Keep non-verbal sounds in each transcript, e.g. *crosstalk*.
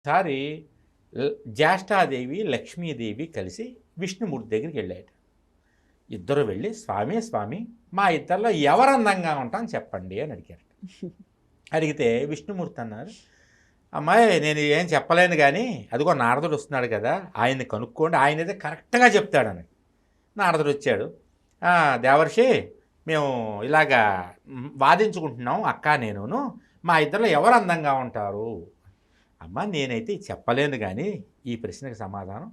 ఒకసారి జ్యేష్ఠాదేవి లక్ష్మీదేవి కలిసి విష్ణుమూర్తి దగ్గరికి వెళ్ళాడు ఇద్దరు వెళ్ళి స్వామి స్వామి మా ఇద్దరిలో ఎవరు అందంగా ఉంటాం చెప్పండి అని అడిగారు *laughs* అడిగితే విష్ణుమూర్తి అన్నారు అమ్మాయి నేను ఏం చెప్పలేను కానీ అదిగో నారదుడు వస్తున్నాడు కదా ఆయన్ని కనుక్కోండి ఆయన అయితే కరెక్ట్గా చెప్తాడని. నారదుడు వచ్చాడు "ఆ, దేవర్షి మేము ఇలాగా వాదించుకుంటున్నాం అక్క నేనును మా ఇద్దరిలో ఎవరు అందంగా ఉంటారు? అమ్మ నేనైతే చెప్పలేను కానీ ఈ ప్రశ్నకు సమాధానం.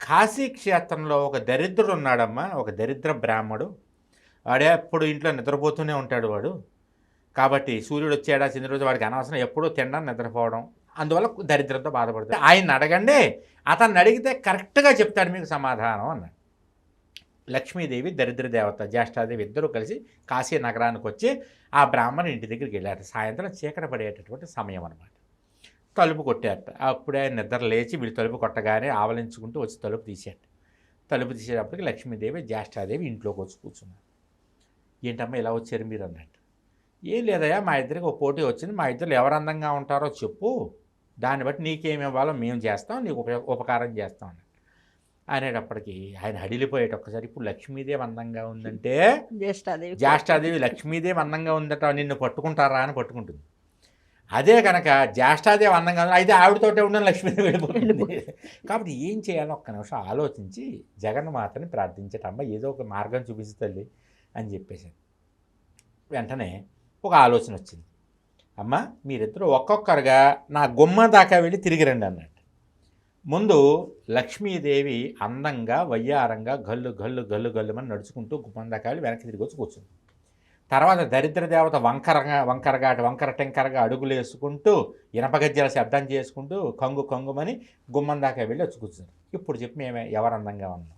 కాశీ క్షేత్రంలో ఒక దరిద్రుడు ఉన్నాడమ్మా ఒక దరిద్ర బ్రాహ్మడు. వాడే ఎప్పుడు ఇంట్లో నిద్రపోతూనే ఉంటాడు వాడు. కాబట్టి సూర్యుడు వచ్చాడా చంద్రుడు వాడికి అనవసరం ఎప్పుడూ తినడం నిద్రపోవడం. అందువల్ల దరిద్రంతో బాధపడతాడు. ఆయన అడగండి అతన్ని అడిగితే కరెక్ట్గా చెప్తాడు మీకు సమాధానం అన్నాడు. లక్ష్మీదేవి దరిద్ర దేవత జ్యేష్ఠాదేవి ఇద్దరూ కలిసి కాశీ నగరానికి వచ్చి ఆ బ్రాహ్మణ ఇంటి దగ్గరికి వెళ్ళారు సాయంత్రం చీకట పడేటటువంటి సమయం అనమాట తలుపు కొట్టారట అప్పుడే ఆయన నిద్ర లేచి వీళ్ళు తలుపు కొట్టగానే ఆవలించుకుంటూ వచ్చి తలుపు తీశాడు తలుపు తీసేటప్పటికి లక్ష్మీదేవి జ్యేష్ఠాదేవి ఇంట్లోకి వచ్చి కూర్చున్నారు. ఏంటమ్మా ఇలా వచ్చారు మీరు? అన్నట్టు. ఏం లేదయ్యా మా ఇద్దరికి ఒక పోటీ వచ్చింది. మా ఇద్దరు ఎవరు అందంగా ఉంటారో చెప్పు. దాన్ని బట్టి నీకేమి ఇవ్వాలో మేము చేస్తాం నీకు ఉపకారం చేస్తాం అన్నట్టు. అనేటప్పటికి ఆయన హడిలిపోయేట ఒక్కసారి ఇప్పుడు లక్ష్మీదేవి అందంగా ఉందంటే జ్యేష్ఠాదేవి జ్యేష్ఠాదేవి లక్ష్మీదేవి అందంగా ఉందట నిన్ను పట్టుకుంటారా? అని పట్టుకుంటుంది. అదే కనుక జ్యేష్ఠాదేవి అందంగా ఉంది అయితే ఆవిడతోటే ఉండని లక్ష్మీదేవి వెళ్ళిపోతుంది. కాబట్టి ఏం చేయాలో ఒక్క నిమిషం ఆలోచించి జగన్మాతని ప్రార్థించటమ్మ ఏదో ఒక మార్గం చూపించు తల్లి అని చెప్పేశాను వెంటనే ఒక ఆలోచన వచ్చింది. అమ్మ మీరిద్దరూ ఒక్కొక్కరుగా నా గుమ్మ దాకా వెళ్ళి తిరిగి రండి అన్నట్టు. ముందు లక్ష్మీదేవి అందంగా వయ్యారంగా గల్లు గల్లు గల్లు గల్లుమని నడుచుకుంటూ గుమ్మం దాకా వెళ్ళి వెనక్కి తిరిగి వచ్చి కూర్చుంది. తర్వాత దరిద్ర దేవత వంకరగా వంకరగా అటు వంకర టెంకరగా అడుగులు వేసుకుంటూ ఇనపగజ్జల శబ్దం చేసుకుంటూ కంగు కంగుమని గుమ్మం దాకా వెళ్ళి వచ్చి కూర్చున్నారు ఇప్పుడు చెప్పి మేమే ఎవరు అందంగా ఉన్నాం?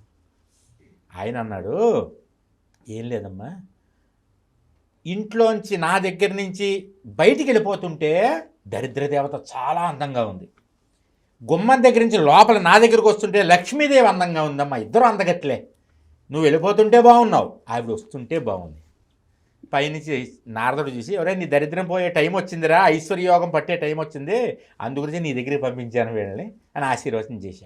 ఆయన అన్నాడు ఏం లేదమ్మా. ఇంట్లోంచి నా దగ్గర నుంచి బయటికి వెళ్ళిపోతుంటే దరిద్ర దేవత చాలా అందంగా ఉంది. గుమ్మం దగ్గర నుంచి లోపల నా దగ్గరకు వస్తుంటే లక్ష్మీదేవి అందంగా ఉందమ్మా. ఇద్దరు అందగట్లే నువ్వు వెళ్ళిపోతుంటే బాగున్నావు ఆవిడ వస్తుంటే బాగుంది. పైనుంచి నారదుడు చూసి ఎవరే నీ దరిద్రం పోయే టైం వచ్చిందిరా ఐశ్వర్యోగం పట్టే టైం వచ్చింది అందుగురించి నీ దగ్గరికి పంపించాను వీళ్ళని అని ఆశీర్వచనం చేశాడు.